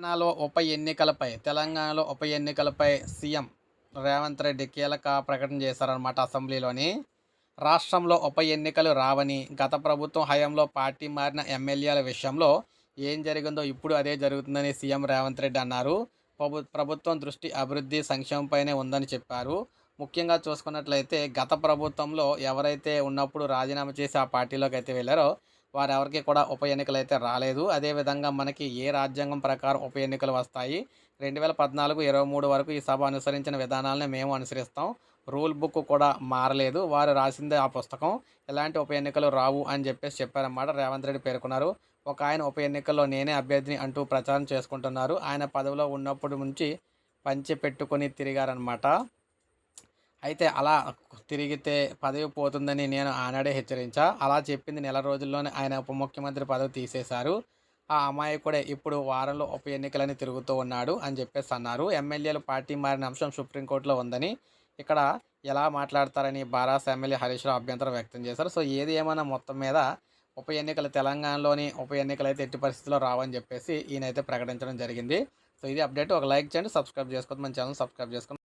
తెలంగాణలో ఉప ఎన్నికలపై తెలంగాణలో ఉప ఎన్నికలపై సీఎం రేవంత్ రెడ్డి కీలక ప్రకటన చేశారనమాట అసెంబ్లీలోని. రాష్ట్రంలో ఉప ఎన్నికలు రావని గత ప్రభుత్వం హయాంలో పార్టీ మారిన ఎమ్మెల్యేల విషయంలో ఏం జరిగిందో ఇప్పుడు అదే జరుగుతుందని సీఎం రేవంత్ రెడ్డి అన్నారు. ప్రభుత్వం దృష్టి అభివృద్ధి సంక్షేమంపైనే ఉందని చెప్పారు. ముఖ్యంగా చూసుకున్నట్లయితే గత ప్రభుత్వంలో ఎవరైతే ఉన్నప్పుడు రాజీనామా చేసి ఆ పార్టీలోకి అయితే వెళ్ళారో వారెవరికి కూడా ఉప ఎన్నికలు అయితే రాలేదు అదేవిధంగా మనకి ఏ రాజ్యాంగం ప్రకారం ఉప ఎన్నికలు వస్తాయి? రెండు వేల పద్నాలుగు ఇరవై మూడు వరకు ఈ సభ అనుసరించిన విధానాలను మేము అనుసరిస్తాం. రూల్ బుక్ కూడా మారలేదు. వారు రాసిందే ఆ పుస్తకం. ఎలాంటి ఉప ఎన్నికలు రావు అని చెప్పేసి చెప్పారన్నమాట రేవంత్ రెడ్డి పేర్కొన్నారు. ఒక ఆయన ఉప ఎన్నికల్లో నేనే అభ్యర్థిని అంటూ ప్రచారం చేసుకుంటున్నారు. ఆయన పదవిలో ఉన్నప్పటి నుంచి పంచి పెట్టుకొని తిరిగారనమాట అయితే అలా తిరిగితే పదవి పోతుందని నేను ఆనాడే హెచ్చరించా. అలా చెప్పింది నెల రోజుల్లోనే ఆయన ఉప ముఖ్యమంత్రి పదవి తీసేశారు. ఆ అమాయకుడే ఇప్పుడు వారంలో ఉప ఎన్నికలని తిరుగుతూ ఉన్నాడు అని చెప్పేసి అన్నారు. ఎమ్మెల్యేలు పార్టీ మారిన అంశం సుప్రీంకోర్టులో ఉందని ఇక్కడ ఎలా మాట్లాడతారని బారాస్ ఎమ్మెల్యే హరీష్ రావు అభ్యంతరం వ్యక్తం చేశారు. సో ఏది ఏమైనా మొత్తం మీద ఉప ఎన్నికలు తెలంగాణలోని ఉప ఎన్నికలు అయితే ఎట్టి పరిస్థితుల్లో రావని చెప్పేసి ఈయనైతే ప్రకటించడం జరిగింది. సో ఇది అప్డేట్. ఒక లైక్ చేయండి సబ్స్క్రైబ్ చేసుకోవద్దు. మన ఛానల్ సబ్స్క్రైబ్ చేసుకోండి.